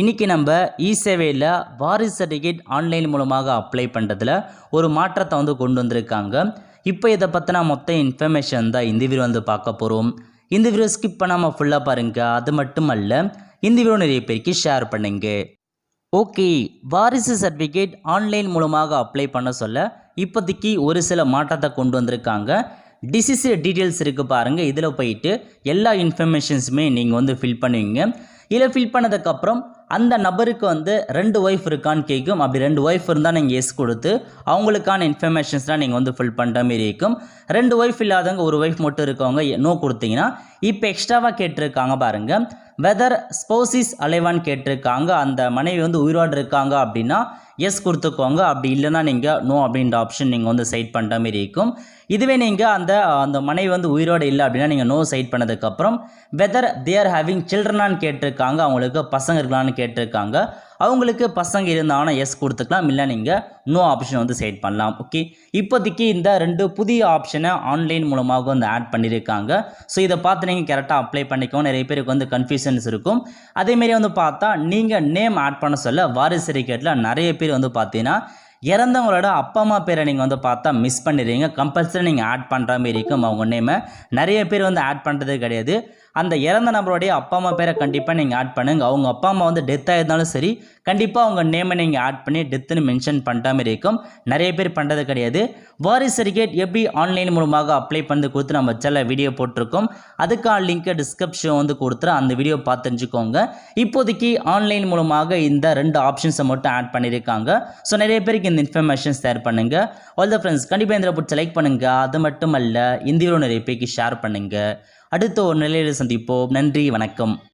இன்றைக்கி நம்ம இ சேவையில் வாரிசு சர்டிஃபிகேட் ஆன்லைன் மூலமாக அப்ளை பண்ணுறதுல ஒரு மாற்றத்தை வந்து கொண்டு வந்திருக்காங்க. இப்போ இதை பற்றின மொத்த இன்ஃபர்மேஷன் தான் இந்த வீடியோ வந்து பார்க்க போகிறோம் இந்த வீடியோ ஸ்கிப் பண்ணாமல் ஃபுல்லாக பாருங்கள் அது மட்டும் அல்ல இந்த வீடியோ நிறைய பேருக்கு ஷேர் பண்ணுங்க. ஓகே வாரிசு சர்டிஃபிகேட் ஆன்லைன் மூலமாக அப்ளை பண்ண சொல்ல இப்போதைக்கு ஒரு சில மாற்றத்தை கொண்டு வந்திருக்காங்க. டிசீஸ் டீட்டெயில்ஸ் இருக்குது பாருங்கள் இதில் போயிட்டு எல்லா இன்ஃபர்மேஷன்ஸுமே நீங்கள் வந்து ஃபில் பண்ணுவீங்க. இதில் ஃபில் பண்ணதுக்கப்புறம் அந்த நபருக்கு வந்து ரெண்டு ஒய்ஃப் இருக்கான்னு கேட்கும் அப்படி ரெண்டு ஒய்ஃப் இருந்தால் நீங்கள் எஸ் கொடுத்து அவங்களுக்கான இன்ஃபர்மேஷன்ஸ்லாம் நீங்கள் வந்து ஃபில் பண்ணுற மாரி இருக்கும். ரெண்டு ஒய்ஃப் இல்லாதவங்க ஒரு ஒய்ஃப் மட்டும் இருக்கவங்க நோ கொடுத்தீங்கன்னா இப்போ எக்ஸ்ட்ராவாக கேட்டிருக்காங்க பாருங்கள் வெதர் ஸ்போசிஸ் அலைவான்னு கேட்டிருக்காங்க அந்த மனைவி வந்து உயிரோடு இருக்காங்க அப்படின்னா எஸ் கொடுத்துக்கோங்க. அப்படி இல்லைன்னா நீங்கள் நோ அப்படின்ற ஆப்ஷன் நீங்கள் வந்து சைட் பண்ணுற மாரி இருக்கும். இதுவே நீங்கள் அந்த அந்த மனைவி வந்து உயிரோடு இல்லை அப்படின்னா நீங்கள் நோ சைட் பண்ணதுக்கப்புறம் வெதர் தேர் ஹேவிங் சில்ட்ரனான்னு கேட்டிருக்காங்க அவங்களுக்கு பசங்க இருக்கலான்னு கேட்டிருக்காங்க. அவங்களுக்கு பசங்க இருந்தாங்கன்னா எஸ் கொடுத்துக்கலாம். இல்லை நீங்கள் நோ ஆப்ஷன் வந்து செட் பண்ணலாம். ஓகே இப்போதைக்கு இந்த ரெண்டு புதிய ஆப்ஷனை ஆன்லைன் மூலமாக வந்து ஆட் பண்ணியிருக்காங்க. ஸோ இதை பார்த்து நீங்கள் கரெக்டாக அப்ளை பண்ணிக்கோ நிறைய பேருக்கு வந்து கன்ஃபியூஷன்ஸ் இருக்கும். அதேமாரி வந்து பார்த்தா நீங்கள் நேம் ஆட் பண்ண சொல்ல வாரிசு சர்டிஃபிகேட்டில் நிறைய பேர் வந்து பார்த்தீங்கன்னா இறந்தவங்களோட அப்பா அம்மா பேரை நீங்கள் வந்து பார்த்தா மிஸ் பண்ணிடுறீங்க. கம்பல்சரி நீங்கள் ஆட் பண்ணுற மாரி இருக்கும் அவங்க நேமை நிறைய பேர் வந்து ஆட் பண்ணுறதே கிடையாது. அந்த இறந்த நபருடைய அப்பா அம்மா பேரை கண்டிப்பாக நீங்கள் ஆட் பண்ணுங்க. அவங்க அப்பா அம்மா வந்து டெத் ஆகிருந்தாலும் சரி கண்டிப்பாக அவங்க நேமை நீங்கள் ஆட் பண்ணி டெத்துன்னு மென்ஷன் பண்ணுற மாதிரி இருக்கும். நிறைய பேர் பண்ணுறது கிடையாது. வாரிஸ் சர்டிஃபிகேட் எப்படி ஆன்லைன் மூலமாக அப்ளை பண்ணி கொடுத்து நம்ம சில வீடியோ போட்டிருக்கோம். அதுக்கான லிங்க்கை டிஸ்கிரிப்ஷன் வந்து கொடுத்துரு அந்த வீடியோ பார்த்து தெரிஞ்சுக்கோங்க. இப்போதைக்கு ஆன்லைன் மூலமாக இந்த ரெண்டு ஆப்ஷன்ஸை மட்டும் ஆட் பண்ணியிருக்காங்க. ஸோ நிறைய பேருக்கு இந்த இன்ஃபர்மேஷன் ஷேர் பண்ணுங்கள் ஆல் த ஃப்ரெண்ட்ஸ் கண்டிப்பாக இந்த பிடிச்ச லைக் பண்ணுங்கள் அது மட்டும் அல்ல இந்த நிறைய பேருக்கு ஷேர் பண்ணுங்கள் அடுத்த ஒரு நிலையில் சந்திப்போம். நன்றி வணக்கம்.